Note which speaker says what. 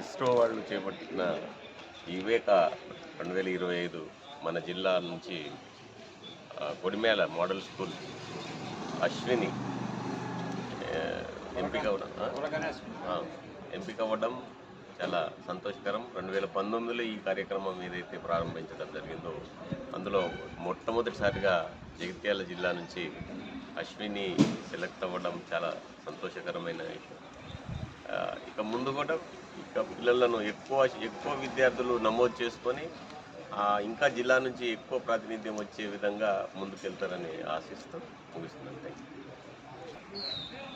Speaker 1: ఇస్రో వాళ్ళు చేపట్టిన వివేక రెండు వేల ఇరవై ఐదు మన జిల్లా నుంచి కొడిమేల మోడల్ స్కూల్ అశ్విని ఎంపిక ఎంపిక అవ్వడం చాలా సంతోషకరం. రెండు వేల పంతొమ్మిదిలో ఈ కార్యక్రమం ఏదైతే ప్రారంభించడం జరిగిందో అందులో మొట్టమొదటిసారిగా జగిత్యాల జిల్లా నుంచి అశ్విని సెలెక్ట్ అవ్వడం చాలా సంతోషకరమైన విషయం. ఇక ముందు కూడా ఇక పిల్లలను ఎక్కువ ఎక్కువ విద్యార్థులు నమోదు చేసుకొని ఇంకా జిల్లా నుంచి ఎక్కువ ప్రాతినిధ్యం వచ్చే విధంగా ముందుకెళ్తారని ఆశిస్తూ ముగిస్తున్నాను. Thank you